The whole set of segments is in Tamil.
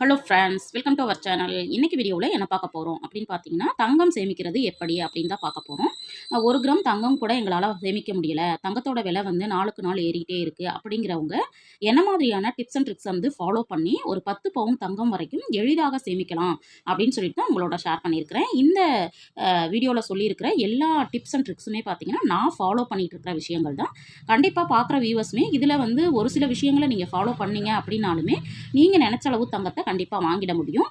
Hello friends welcome to our channel இன்றைக்கி வீடியோவில் என்ன பார்க்க போகிறோம் அப்படின்னு பார்த்தீங்கன்னா தங்கம் சேமிக்கிறது எப்படி அப்படின்னு தான் பார்க்க போகிறோம் ஒரு கிராம் தங்கம் கூட எங்களால் சேமிக்க முடியல. தங்கத்தோட விலை வந்து நாளுக்கு நாள் ஏறிக்கிட்டே இருக்குது அப்படிங்கிறவங்க என்ன மாதிரியான டிப்ஸ் அண்ட் ட்ரிக்ஸ் வந்து ஃபாலோ பண்ணி ஒரு பத்து பவுன் தங்கம் வரைக்கும் எளிதாக சேமிக்கலாம் அப்படின்னு சொல்லிட்டு தான் உங்களோட ஷேர் பண்ணியிருக்கிறேன். இந்த வீடியோவில் சொல்லியிருக்கிற எல்லா டிப்ஸ் அண்ட் ட்ரிக்ஸுமே பார்த்தீங்கன்னா நான் ஃபாலோ பண்ணிகிட்டு இருக்கிற விஷயங்கள் தான். கண்டிப்பாக பார்க்குற வியூவர்ஸுமே இதில் வந்து ஒரு சில விஷயங்களை நீங்கள் ஃபாலோ பண்ணீங்க அப்படின்னாலுமே நீங்கள் நினச்ச அளவு தங்கத்தை கண்டிப்பாக வாங்கிட முடியும்.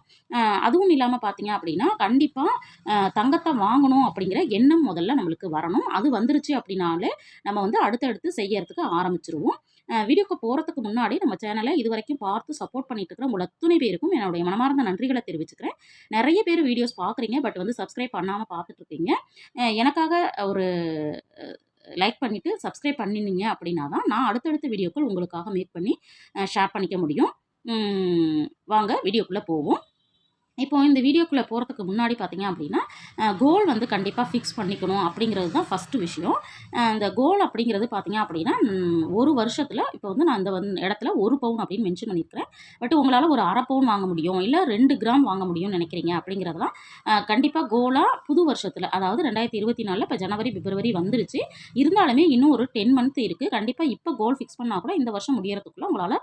அதுவும் இல்லாமல் பார்த்தீங்க அப்படின்னா கண்டிப்பாக தங்கத்தை வாங்கணும் அப்படிங்கிற எண்ணம் முதல்ல நம்மளுக்கு வரணும். அது வந்துருச்சு அப்படின்னாலே நம்ம வந்து அடுத்தடுத்து செய்யறதுக்கு ஆரம்பிச்சிருவோம். வீடியோக்கு போகிறதுக்கு முன்னாடி நம்ம சேனலை இது வரைக்கும் பார்த்து சப்போர்ட் பண்ணிட்டு இருக்கிற உங்கள் அத்துணை பேருக்கும் என்னுடைய மனமார்ந்த நன்றிகளை தெரிவிச்சுக்கிறேன். நிறைய பேர் வீடியோஸ் பார்க்குறீங்க பட் வந்து சப்ஸ்கிரைப் பண்ணாமல் பார்த்துட்ருக்கீங்க எனக்காக ஒரு லைக் பண்ணிவிட்டு சப்ஸ்கிரைப் பண்ணினீங்க அப்படின்னா தான் நான் அடுத்தடுத்த வீடியோக்கள் உங்களுக்காக மேக் பண்ணி ஷேர் பண்ணிக்க முடியும். வாங்க வீடியோக்குள்ளே போவோம். இப்போ இந்த வீடியோக்குள்ளே போகிறதுக்கு முன்னாடி பார்த்தீங்க அப்படின்னா கோல் வந்து கண்டிப்பாக ஃபிக்ஸ் பண்ணிக்கணும் அப்படிங்கிறது தான் ஃபஸ்ட்டு விஷயம். இந்த கோல் அப்படிங்கிறது பார்த்தீங்க அப்படின்னா ஒரு வருஷத்தில் இப்போ வந்து நான் இந்த வந்து இடத்துல ஒரு பவுன் அப்படின்னு மென்ஷன் பண்ணியிருக்கிறேன். பட் உங்களால் ஒரு அரை பவுன் வாங்க முடியும் இல்லை ரெண்டு கிராம் வாங்க முடியும்னு நினைக்கிறீங்க அப்படிங்கிறதெல்லாம் கண்டிப்பாக கோலாக புது வருஷத்தில் அதாவது ரெண்டாயிரத்தி இருபத்தி நாலில் இப்போ ஜனவரி பிப்ரவரி வந்துருச்சு. இருந்தாலுமே இன்னும் ஒரு டென் மந்த் இருக்குது கண்டிப்பாக இப்போ கோல் ஃபிக்ஸ் பண்ணால் கூட இந்த வருஷம் முடியறதுக்குள்ளே உங்களால்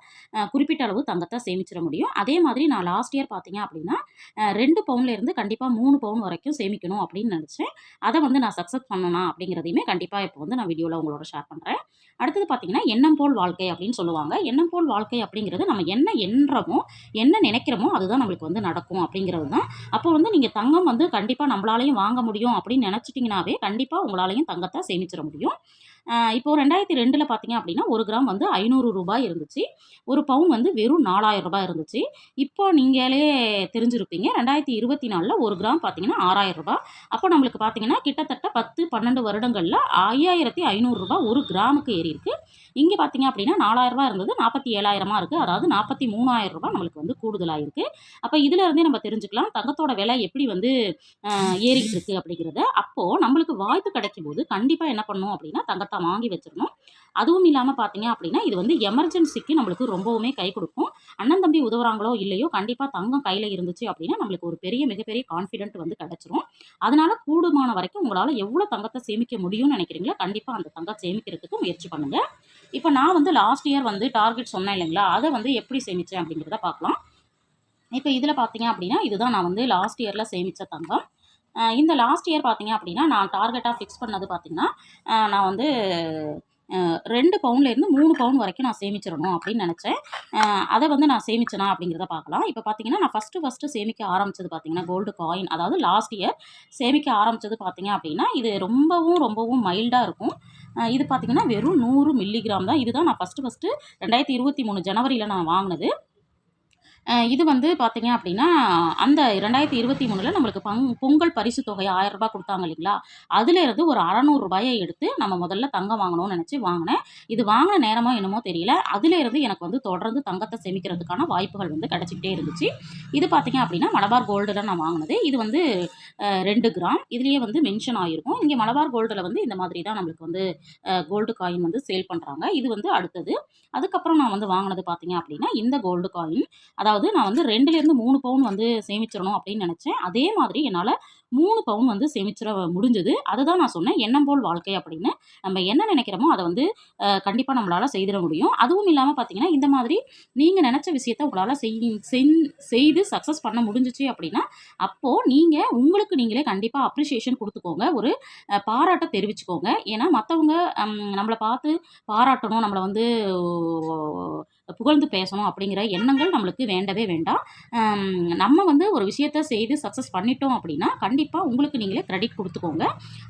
குறிப்பிட்ட அளவு தங்கத்தை சேமிச்சிட முடியும். அதே மாதிரி நான் லாஸ்ட் இயர் பார்த்தீங்க அப்படின்னா ரெண்டு பவுன்லேருந்து கண்டிப்பாக மூணு பவுன் வரைக்கும் சேமிக்கணும் அப்படின்னு நினச்சேன். அதை வந்து நான் சக்ஸஸ் பண்ணணும் அப்படிங்கிறதையுமே கண்டிப்பாக இப்போ வந்து நான் வீடியோவில் உங்களோட ஷேர் பண்ணுறேன் அடுத்தது பார்த்தீங்கன்னா எண்ணம் போல் வாழ்க்கை அப்படின்னு சொல்லுவாங்க. எண்ணம் போல் வாழ்க்கை அப்படிங்கிறது நம்ம என்ன எண்ணுறோமோ என்ன நினைக்கிறோமோ அதுதான் நம்மளுக்கு வந்து நடக்கும் அப்படிங்கிறது தான். அப்போ வந்து நீங்கள் தங்கம் வந்து கண்டிப்பாக நம்மளாலையும் வாங்க முடியும் அப்படின்னு நினச்சிட்டிங்கனாவே கண்டிப்பாக உங்களாலையும் தங்கத்தை சேமிச்சிட முடியும். இப்போது இப்போ ரெண்டாயிரத்தி ரெண்டில் பார்த்தீங்க அப்படின்னா ஒரு கிராம் வந்து ஐநூறு ரூபாய் இருந்துச்சு. ஒரு பவுன் வந்து வெறும் நாலாயிரம் ரூபாய் இருந்துச்சு. இப்போ நீங்களே தெரிஞ்சிருப்பீங்க ரெண்டாயிரத்தி இருபத்தி நாலில் ஒரு கிராம் பார்த்தீங்கன்னா ஆறாயிரம் ரூபாய். அப்போ நம்மளுக்கு பார்த்தீங்கன்னா கிட்டத்தட்ட பத்து பன்னெண்டு வருடங்களில் ஐயாயிரத்தி ஐநூறுரூபா ஒரு கிராமுக்கு ஏறி இருக்குது இங்கே பார்த்தீங்க அப்படின்னா நாலாயிரம் ரூபாய் இருந்தது நாற்பத்தி ஏழாயிரமாக இருக்குது அதாவது நாற்பத்தி மூணாயிரம் ரூபாய் நம்மளுக்கு வந்து கூடுதலாக இருக்குது அப்போ இதிலிருந்தே நம்ம தெரிஞ்சுக்கலாம் தங்கத்தோட விலை எப்படி வந்து ஏறிக்கிட்டு இருக்குது அப்படிங்கிறத. அப்போது நம்மளுக்கு வாய்ப்பு கிடைக்கும் போது கண்டிப்பாக என்ன பண்ணணும் அப்படின்னா தங்கத்தை வாங்கி வச்சிடணும். அதுவும் இல்லாமல் பார்த்தீங்க அப்படின்னா இது வந்து எமர்ஜென்சிக்கு நம்மளுக்கு ரொம்பவுமே கை கொடுக்கும். அண்ணன் தம்பி உதவுறாங்களோ இல்லையோ கண்டிப்பாக தங்கம் கையில் இருந்துச்சு அப்படின்னா நம்மளுக்கு ஒரு பெரிய மிகப்பெரிய கான்ஃபிடென்ட் வந்து கிடச்சிரும். அதனால கூடுமான வரைக்கும் உங்களால் எவ்வளோ தங்கத்தை சேமிக்க முடியும்னு நினைக்கிறீங்களோ கண்டிப்பாக அந்த தங்கம் சேமிக்கிறதுக்கு முயற்சி பண்ணுங்கள் இப்போ நான் வந்து லாஸ்ட் இயர் வந்து டார்கெட் சொன்னேன் இல்லைங்களா அதை வந்து எப்படி சேமித்தேன் அப்படிங்கிறத பார்க்கலாம். இப்போ இதில் பார்த்தீங்க அப்படின்னா இதுதான் நான் வந்து லாஸ்ட் இயரில் சேமித்த தங்கம். இந்த லாஸ்ட் இயர் பார்த்தீங்க அப்படின்னா நான் டார்கெட்டாக ஃபிக்ஸ் பண்ணது பார்த்தீங்கன்னா நான் வந்து ரெண்டு பவுன்லேருந்து மூணு பவுன் வரைக்கும் நான் சேமிச்சிடணும் அப்படின்னு நினச்சேன். அதை வந்து நான் சேமிச்சேனா அப்படிங்கிறத பார்க்கலாம். இப்போ பார்த்தீங்கன்னா நான் ஃபஸ்ட்டு ஃபஸ்ட்டு சேமிக்க ஆரம்பிச்சது பார்த்தீங்கன்னா கோல்டு காயின் அதாவது லாஸ்ட் இயர் சேமிக்க ஆரம்பித்தது பார்த்தீங்க அப்படின்னா இது ரொம்பவும் ரொம்பவும் மைல்டாக இருக்கும். இது பார்த்தீங்கன்னா வெறும் நூறு மில்லிகிராம் தான். இதுதான் நான் ஃபஸ்ட்டு ஃபஸ்ட்டு ரெண்டாயிரத்தி இருபத்தி மூணு ஜனவரியில் நான் வாங்கினது. இது வந்து பார்த்தீங்க அப்படின்னா அந்த ரெண்டாயிரத்தி இருபத்தி மூணில் நம்மளுக்கு பங் பொங்கல் பரிசு தொகை ஆயிரம் ரூபாய் கொடுத்தாங்க இல்லைங்களா? அதுலேருந்து ஒரு அறநூறுபாயை எடுத்து நம்ம முதல்ல தங்கம் வாங்கணும்னு நினச்சி வாங்கினேன். இது வாங்கின நேரமோ என்னமோ தெரியல. அதுலேருந்து எனக்கு வந்து தொடர்ந்து தங்கத்தை சேமிக்கிறதுக்கான வாய்ப்புகள் வந்து கிடச்சிக்கிட்டே இருந்துச்சு. இது பார்த்தீங்க அப்படின்னா மலபார் கோல்டில் நான் வாங்கினது. இது வந்து ரெண்டு கிராம். இதுலேயே வந்து மென்ஷன் ஆகிருக்கும் இங்கே மலபார் கோல்டில் வந்து இந்த மாதிரி தான் நம்மளுக்கு வந்து கோல்டு காயின் வந்து சேல் பண்ணுறாங்க இது வந்து அடுத்தது. அதுக்கப்புறம் நான் வந்து வாங்கினது பார்த்தீங்க அப்படின்னா இந்த கோல்டு காயின் அதாவது அதாவது நான் வந்து ரெண்டுலேருந்து மூணு பவுன் வந்து சேமிச்சிடணும் அப்படின்னு நினச்சேன். அதே மாதிரி என்னால் மூணு பவுன் வந்து சேமிச்சிட முடிஞ்சது. அதை தான் நான் சொன்னேன். எண்ணம் போல் வாழ்க்கை அப்படின்னு. நம்ம என்ன நினைக்கிறோமோ அதை வந்து கண்டிப்பாக நம்மளால் செய்திட முடியும். அதுவும் இல்லாமல் பார்த்தீங்கன்னா இந்த மாதிரி நீங்கள் நினச்ச விஷயத்த உங்களால் செய் செய்து சக்ஸஸ் பண்ண முடிஞ்சிச்சு அப்படின்னா அப்போது நீங்கள் உங்களுக்கு நீங்களே கண்டிப்பாக அப்ரிஷியேஷன் கொடுத்துக்கோங்க. ஒரு பாராட்டை பாராட்ட தெரிவிச்சுக்கோங்க. ஏன்னா மற்றவங்க நம்மளை பார்த்து பாராட்டணும். நம்மளை வந்து புகழ்ந்து பேசணும் அப்படிங்கிற எண்ணங்கள் நம்மளுக்கு வேண்டவே வேண்டாம். நம்ம வந்து ஒரு விஷயத்த செய்து சக்ஸஸ் பண்ணிட்டோம் அப்படின்னா கண்டிப்பாக உங்களுக்கு நீங்களே கிரெடிட் கொடுத்துக்கோங்க.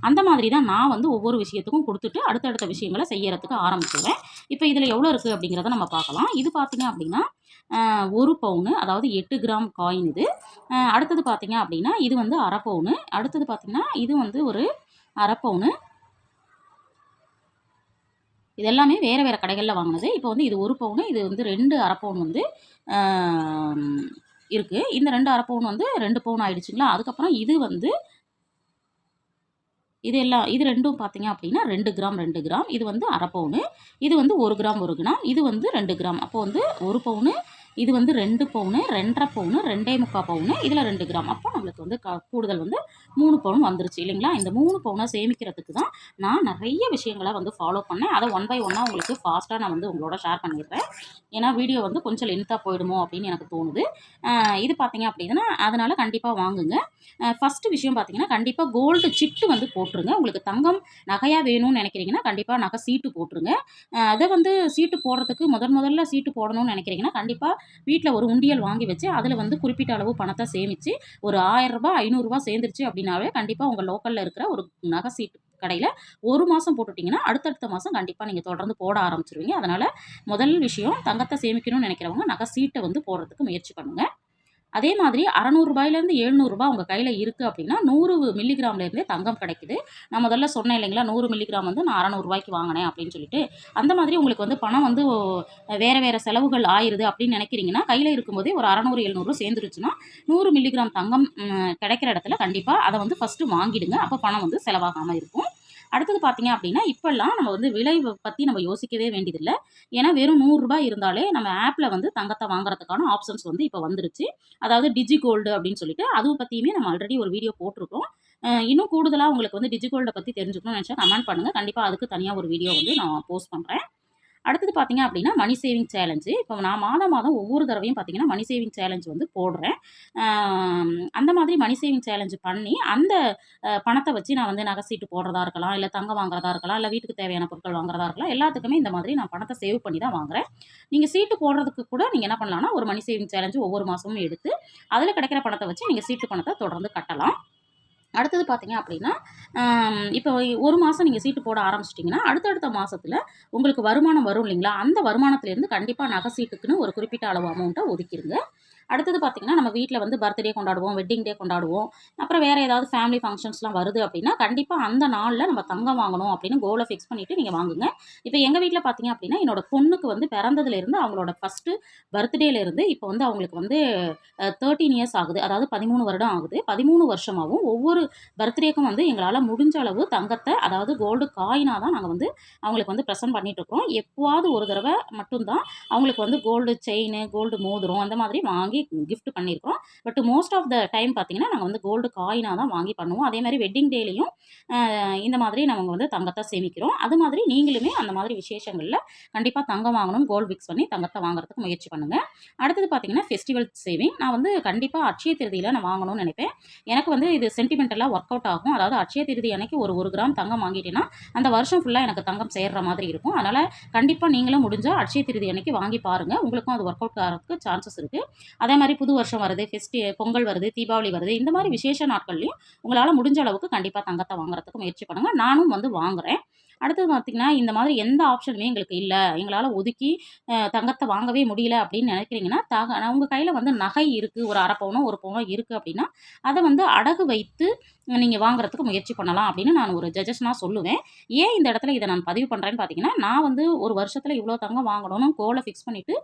அந்த மாதிரி தான் நான் வந்து ஒவ்வொரு விஷயத்துக்கும் கொடுத்துட்டு அடுத்தடுத்த விஷயங்களை செய்யறதுக்கு ஆரம்பிச்சுவேன் இப்போ இதில் எவ்வளோ இருக்குது அப்படிங்கிறத நம்ம பார்க்கலாம். இது பார்த்தீங்க அப்படின்னா ஒரு பவுனு அதாவது எட்டு கிராம் காயின் இது. அடுத்தது பார்த்தீங்க அப்படின்னா இது வந்து அரை பவுனு. அடுத்தது பார்த்தீங்கன்னா இது வந்து ஒரு அரை பவுனு. இது எல்லாமே வேறு வேறு கடைகளில் வாங்கினது. இப்போ வந்து இது ஒரு பவுனு இது வந்து ரெண்டு அரை பவுன் வந்து இருக்குது இந்த ரெண்டு அரை பவுன் வந்து ரெண்டு பவுன் ஆயிடுச்சுங்களா? அதுக்கப்புறம் இது வந்து இது எல்லாம் இது ரெண்டும் பார்த்தீங்க அப்படின்னா ரெண்டு கிராம் ரெண்டு கிராம். இது வந்து அரை பவுனு. இது வந்து ஒரு கிராம் ஒரு கிராம். இது வந்து ரெண்டு கிராம். அப்போ வந்து ஒரு பவுனு இது வந்து ரெண்டு பவுனு ரெண்டரை பவுனு ரெண்டே முக்கால் பவுனு இதில் ரெண்டு கிராம். அப்போ நம்மளுக்கு வந்து க கூடுதல் வந்து மூணு பவுன் வந்துருச்சு இல்லைங்களா? இந்த மூணு பவுனை சேமிக்கிறதுக்கு தான் நான் நிறைய விஷயங்களை வந்து ஃபாலோ பண்ணேன். அதை ஒன் பை ஒன்னாக உங்களுக்கு ஃபாஸ்ட்டாக நான் வந்து உங்களோட ஷேர் பண்ணிடுறேன். ஏன்னா வீடியோ வந்து கொஞ்சம் லென்த்தாக போயிடுமோ அப்படின்னு எனக்கு தோணுது. இது பார்த்தீங்க அப்படின்னா அதனால் கண்டிப்பாக வாங்குங்க. ஃபஸ்ட்டு விஷயம் பார்த்தீங்கன்னா கண்டிப்பாக கோல்டு சிட்டு வந்து போட்டுருங்க. உங்களுக்கு தங்கம் நகையாக வேணும்னு நினைக்கிறீங்கன்னா கண்டிப்பாக நகை சீட்டு போட்டுருங்க. அதை வந்து சீட்டு போடுறதுக்கு முதன் முதல்ல சீட்டு போடணும்னு நினைக்கிறீங்கன்னா கண்டிப்பாக வீட்டில் ஒரு உண்டியல் வாங்கி வச்சு அதில் வந்து குறிப்பிட்ட அளவு பணத்தை சேமித்து ஒரு ஆயிரரூபா ஐநூறுரூவா சேர்ந்துருச்சு அப்படின்னாவே கண்டிப்பாக உங்கள் லோக்கலில் இருக்கிற ஒரு நகை சீட்டு கடையில் ஒரு மாதம் போட்டுட்டிங்கன்னா அடுத்தடுத்த மாதம் கண்டிப்பாக நீங்கள் தொடர்ந்து போட ஆரம்பிச்சிருவீங்க. அதனால் முதல் விஷயம் தங்கத்தை சேமிக்கணும்னு நினைக்கிறவங்க நகை சீட்டை வந்து போடுறதுக்கு முயற்சி பண்ணுங்கள் அதே மாதிரி அறநூறுபாயிலேருந்து எழுநூறுபா உங்கள் கையில் இருக்குது அப்படின்னா நூறு மில்லிகிராம்லேருந்தே தங்கம் கிடைக்குது. நான் முதல்ல சொன்னேன் இல்லைங்களா நூறு மில்லிகிராம் வந்து நான் அறநூறுபாய்க்கு வாங்கினேன் அப்படின்னு சொல்லிட்டு. அந்த மாதிரி உங்களுக்கு வந்து பணம் வந்து வேறு வேறு செலவுகள் ஆயிடுது அப்படின்னு நினைக்கிறீங்கன்னா கையில் இருக்கும்போதே ஒரு அறநூறு எழுநூறு சேர்ந்துருச்சுன்னா நூறு மில்லிகிராம் தங்கம் கிடைக்கிற இடத்துல கண்டிப்பாக அதை வந்து ஃபஸ்ட்டு வாங்கிடுங்க. அப்போ பணம் வந்து செலவாகாமல் இருக்கும். அடுத்தது பார்த்தீங்க அப்படின்னா இப்போல்லாம் நம்ம வந்து விலை பற்றி நம்ம யோசிக்கவே வேண்டியதில்லை. ஏன்னா வெறும் நூறுரூபா இருந்தாலே நம்ம ஆப்பில் வந்து தங்கத்தை வாங்குறதுக்கான ஆப்ஷன்ஸ் வந்து இப்போ வந்துருச்சு. அதாவது டிஜி கோல்டு அப்படின்னு சொல்லிட்டு அதுவும் பற்றியுமே நம்ம ஆல்ரெடி ஒரு வீடியோ போட்டிருக்கோம். இன்னும் கூடுதலாக உங்களுக்கு வந்து டிஜி கோல்டை பற்றி தெரிஞ்சுக்கணும்னு நினச்சா கமெண்ட் பண்ணுங்கள் கண்டிப்பாக அதுக்கு தனியாக ஒரு வீடியோ வந்து நான் போஸ்ட் பண்ணுறேன் அடுத்தது பார்த்திங்க அப்படின்னா மணி சேவிங் சேலஞ்சு இப்போ நான் மாதம் மாதம் ஒவ்வொரு தடவையும் பார்த்திங்கன்னா மணி சேவிங் சேலஞ்ச் வந்து போடுறேன். அந்த மாதிரி மணி சேவிங் சேலஞ்சு பண்ணி அந்த பணத்தை வச்சு நான் வந்து நகை சீட்டு போடுறதா இருக்கலாம் இல்லை தங்கம் வாங்குறதா இருக்கலாம் இல்லை வீட்டுக்கு தேவையான பொருட்கள் வாங்குறதா இருக்கலாம் எல்லாத்துக்குமே இந்த மாதிரி நான் பணத்தை சேவ் பண்ணி தான் வாங்குறேன். நீங்கள் சீட்டு போடுறதுக்கு கூட நீங்கள் என்ன பண்ணலாம்னா ஒரு மணி சேவிங் சேலஞ்சு ஒவ்வொரு மாதமும் எடுத்து அதில் கிடைக்கிற பணத்தை வச்சு நீங்கள் சீட்டு பணத்தை தொடர்ந்து கட்டலாம். அடுத்தது பார்த்தீங்க அப்படின்னா இப்போ ஒரு மாதம் நீங்கள் சீட்டு போட ஆரம்பிச்சிட்டிங்கன்னா அடுத்தடுத்த மாதத்தில் உங்களுக்கு வருமானம் வரும் இல்லைங்களா? அந்த வருமானத்துலேருந்து கண்டிப்பாக நகை சீட்டுக்குன்னு ஒரு குறிப்பிட்ட அளவு அமௌண்ட்டை ஒதுக்கிடுங்க அடுத்தது பார்த்தீங்கன்னா நம்ம வீட்டில் வந்து பர்த்டே கொண்டாடுவோம் வெட்டிங் டே கொண்டாடுவோம். அப்புறம் வேறு ஏதாவது ஃபேமிலி ஃபங்க்ஷன்ஸ்லாம் வருது அப்படின்னா கண்டிப்பாக அந்த நாளில் நம்ம தங்கம் வாங்கணும் அப்படின்னு கோலை ஃபிக்ஸ் பண்ணிவிட்டு நீங்கள் வாங்குங்க. இப்போ எங்கள் வீட்டில் பார்த்தீங்க அப்படின்னா என்னோட பொண்ணுக்கு வந்து பிறந்ததுலேருந்து அவங்களோட ஃபஸ்ட்டு பர்த்டேலேருந்து இப்போ வந்து அவங்களுக்கு வந்து தேர்ட்டீன் இயர்ஸ் ஆகுது. அதாவது பதிமூணு வருடம் ஆகுது. பதிமூணு வருஷமாகவும் ஒவ்வொரு பர்த்டேக்கும் வந்து எங்களால் முடிஞ்ச அளவு தங்கத்தை அதாவது கோல்டு காயினாக தான் நாங்கள் வந்து அவங்களுக்கு வந்து ப்ரெசென்ட் பண்ணிகிட்ருக்கோம் எப்போவாவது ஒரு தடவை மட்டும்தான் அவங்களுக்கு வந்து கோல்டு செயின் கோல்டு மோதிரம் அந்த மாதிரி வாங்கி கிஃப்ட் பண்ணியிருக்கோம் but most of the time பார்த்தீங்கன்னா நாங்கள் வந்து கோல்டு காயினாக தான் வாங்கி பண்ணுவோம். அதே மாதிரி வெட்டிங் டேலையும் இந்த மாதிரி நாங்கள் வந்து தங்கத்தை சேமிக்கிறோம். அது மாதிரி நீங்களுமே அந்த மாதிரி விசேஷங்களில் கண்டிப்பாக தங்கம் வாங்கணும் கோல்டு ஃபிக்ஸ் பண்ணி தங்கத்தை வாங்குறதுக்கு முயற்சி பண்ணுங்கள் அடுத்தது பார்த்தீங்கன்னா ஃபெஸ்டிவல் சேவிங் நான் வந்து கண்டிப்பாக அட்சய திருதியில் நான் வாங்கணும்னு நினைப்பேன். எனக்கு வந்து இது சென்டிமெண்டலாக ஒர்க் அவுட் ஆகும். அதாவது அட்சய திருதி அன்னைக்கு ஒரு ஒரு கிராம் தங்கம் வாங்கிட்டேன்னா அந்த வருஷம் ஃபுல்லாக எனக்கு தங்கம் சேர்ற மாதிரி இருக்கும். அதனால் கண்டிப்பாக நீங்களும் முடிஞ்சால் அட்சய திருதி அன்னைக்கு வாங்கி பாருங்கள் உங்களுக்கும் அது ஒர்க் அவுட் ஆகிறதுக்கு சான்சஸ் இருக்குது அதே மாதிரி புது வருஷம் வருது ஃபெஸ்டி பொங்கல் வருது தீபாவளி வருது இந்த மாதிரி விசேஷ நாட்கள்லையும் உங்களால் முடிஞ்ச அளவுக்கு கண்டிப்பாக தங்கத்தை வாங்குறதுக்கு முயற்சி பண்ணுங்கள் நானும் வந்து வாங்குறேன். அடுத்தது பார்த்திங்கன்னா இந்த மாதிரி எந்த ஆப்ஷனுமே எங்களுக்கு இல்லை. எங்களால் ஒதுக்கி தங்கத்தை வாங்கவே முடியல அப்படின்னு நினைக்கிறீங்கன்னா தக உங்கள் கையில் வந்து நகை இருக்குது ஒரு அரை பவுனோ ஒரு பவுனோ இருக்குது அப்படின்னா அதை வந்து அடகு வைத்து நீங்கள் வாங்குறதுக்கு முயற்சி பண்ணலாம் அப்படின்னு நான் ஒரு ஜட்ஜஸ்னாக சொல்லுவேன். ஏன் இந்த இடத்துல இதை நான் பதிவு பண்ணுறேன்னு பார்த்தீங்கன்னா நான் வந்து ஒரு வருஷத்தில் இவ்வளோ தங்கம் வாங்கணும்னு கோலை ஃபிக்ஸ் பண்ணிவிட்டு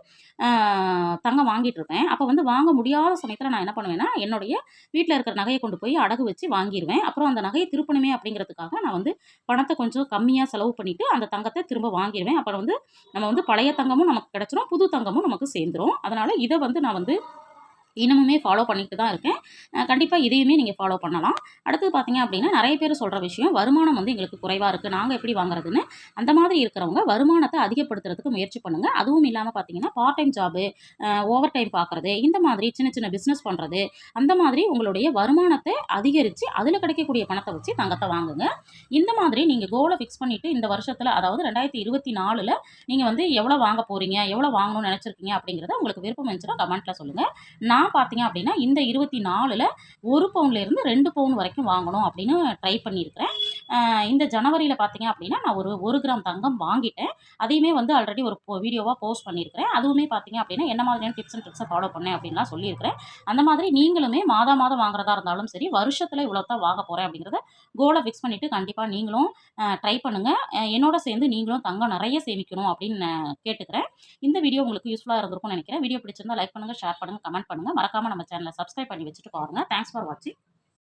தங்கம் வாங்கிட்டு இருப்பேன். அப்போ வந்து வாங்க முடியாத சமயத்தில் நான் என்ன பண்ணுவேன்னா என்னுடைய வீட்டில் இருக்கிற நகையை கொண்டு போய் அடகு வச்சு வாங்கிடுவேன் அப்புறம் அந்த நகையை திருப்பணுமே அப்படிங்கிறதுக்காக நான் வந்து பணத்தை கொஞ்சம் கம்மியாக செலவு பண்ணிவிட்டு அந்த தங்கத்தை திரும்ப வாங்கிடுவேன். அப்புறம் வந்து நம்ம வந்து பழைய தங்கமும் நமக்கு கிடச்சிரும் புது தங்கமும் நமக்கு சேர்ந்துரும். அதனால் இதை வந்து நான் வந்து இன்னமுமே ஃபாலோ பண்ணிட்டு தான் இருக்கேன். கண்டிப்பாக இதையுமே நீங்கள் ஃபாலோ பண்ணலாம். அடுத்தது பார்த்தீங்க அப்படின்னா நிறைய பேர் சொல்கிற விஷயம் வருமானம் வந்து எங்களுக்கு குறைவாக இருக்குது நாங்கள் எப்படி வாங்குறதுன்னு அந்த மாதிரி இருக்கிறவங்க வருமானத்தை அதிகப்படுத்துறதுக்கு முயற்சி பண்ணுங்கள் அதுவும் இல்லாமல் பார்த்தீங்கன்னா part time job over time பார்க்குறது இந்த மாதிரி சின்ன சின்ன பிஸ்னஸ் பண்ணுறது அந்த மாதிரி உங்களுடைய வருமானத்தை அதிகரித்து அதில் கிடைக்கக்கூடிய பணத்தை வச்சு தங்கத்தை வாங்குங்க. இந்த மாதிரி நீங்கள் கோலை ஃபிக்ஸ் பண்ணிவிட்டு இந்த வருஷத்தில் அதாவது ரெண்டாயிரத்தி இருபத்தி நாலில் நீங்கள் வந்து எவ்வளோ வாங்க போகிறீங்க எவ்வளோ வாங்கணும்னு நினச்சிருக்கீங்க அப்படிங்கிறத உங்களுக்கு விருப்பம் இருந்துச்சுன்னா கமெண்ட்டில் சொல்லுங்கள் நான் பார்த்தீங்க அப்படின்னா இந்த இருபத்தி நாலில் ஒரு பவுன்லேருந்து ரெண்டு பவுன் வரைக்கும் வாங்கணும் அப்படின்னு ட்ரை பண்ணியிருக்கிறேன். இந்த ஜனவரியில் பார்த்தீங்க அப்படின்னா நான் ஒரு ஒரு கிராம் தங்கம் வாங்கிட்டேன். அதையுமே வந்து ஆல்ரெடி ஒரு வீடியோவாக போஸ்ட் பண்ணியிருக்கிறேன். அதுவுமே பார்த்தீங்க அப்படின்னா என்ன மாதிரியான டிப்ஸ் அண்ட் ட்ரிக்ஸை ஃபாலோ பண்ணேன் அப்படின்லாம் சொல்லியிருக்கிறேன். அந்த மாதிரி நீங்களுமே மாதா மாதம் வாங்குறதா இருந்தாலும் சரி வருஷத்தில் இவ்வளோ தான் வாங்க போகிறேன் அப்படிங்கிறத கோலை ஃபிக்ஸ் பண்ணிவிட்டு கண்டிப்பாக நீங்களும் ட்ரை பண்ணுங்கள் என்னோட சேர்ந்து நீங்களும் தங்கம் நிறைய சேமிக்கணும் அப்படின்னு கேட்டுக்கிறேன். இந்த வீடியோ உங்களுக்கு யூஸ்ஃபுல்லாக இருந்திருக்கும்னு நினைக்கிறேன். வீடியோ பிடிச்சிருந்தா லைக் பண்ணுங்கள் ஷேர் பண்ணுங்கள் கமெண்ட் பண்ணுங்கள் மறக்காமல் நம்ம சேனலை சப்ஸ்கிரைப் பண்ணி வச்சுட்டு பாருங்கள் தேங்க்ஸ் ஃபார் வாட்சிங்